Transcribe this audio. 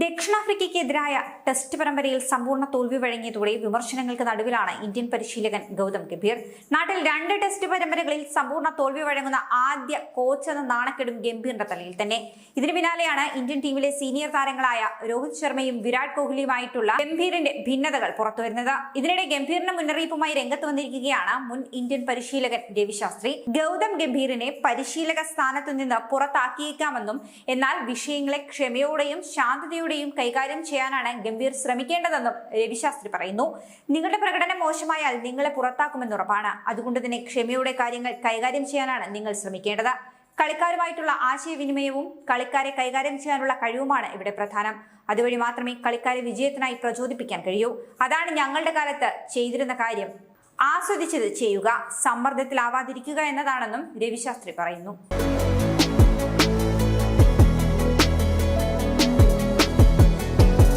ദക്ഷിണാഫ്രിക്കയ്ക്കെതിരായ test പരമ്പരയിൽ സമ്പൂർണ തോൽവി വഴങ്ങിയതോടെ വിമർശനങ്ങൾക്ക് നടുവിലാണ് ഇന്ത്യൻ പരിശീലകൻ ഗൗതം ഗംഭീർ. നാട്ടിൽ രണ്ട് ടെസ്റ്റ് പരമ്പരകളിൽ സമ്പൂർണ തോൽവി വഴങ്ങുന്ന ആദ്യ കോച്ച് എന്ന നാണക്കെടും ഗംഭീറിന്റെ തലയിൽ തന്നെ. ഇതിനു പിന്നാലെയാണ് ഇന്ത്യൻ ടീമിലെ സീനിയർ താരങ്ങളായ രോഹിത് ശർമ്മയും വിരാട് കോഹ്ലിയുമായിട്ടുള്ള ഗംഭീറിന്റെ ഭിന്നതകൾ പുറത്തുവരുന്നത് ഇതിനിടെ ഗംഭീറിന്റെ മുന്നറിയിപ്പുമായി രംഗത്ത് വന്നിരിക്കുകയാണ് മുൻ ഇന്ത്യൻ പരിശീലകൻ രവിശാസ്ത്രി ഗൗതം ഗംഭീറിനെ പരിശീലക സ്ഥാനത്തു നിന്ന് പുറത്താക്കിയേക്കാമെന്നും എന്നാൽ വിഷയങ്ങളെ ക്ഷമയോടെയും ശാന്തതയോടെയും കൈകാര്യം ചെയ്യാനാണ് ഗംഭീർ ശ്രമിക്കേണ്ടതെന്നും രവിശാസ്ത്രി പറയുന്നു. നിങ്ങളുടെ പ്രകടനം മോശമായാൽ നിങ്ങളെ പുറത്താക്കുമെന്ന് ഉറപ്പാണ്. അതുകൊണ്ട് തന്നെ ക്ഷമയോടെ കാര്യങ്ങൾ കൈകാര്യം ചെയ്യാനാണ് നിങ്ങൾ ശ്രമിക്കേണ്ടത്. കളിക്കാരുമായിട്ടുള്ള ആശയവിനിമയവും കളിക്കാരെ കൈകാര്യം ചെയ്യാനുള്ള കഴിവുമാണ് ഇവിടെ പ്രധാനം. അതുവഴി മാത്രമേ കളിക്കാരെ വിജയത്തിനായി പ്രചോദിപ്പിക്കാൻ കഴിയൂ. അതാണ് ഞങ്ങളുടെ കാലത്ത് ചെയ്തിരുന്ന കാര്യം. ആസ്വദിച്ചത് ചെയ്യുക സമ്മർദ്ദത്തിലാവാതിരിക്കുക എന്നതാണെന്നും രവിശാസ്ത്രി പറയുന്നു.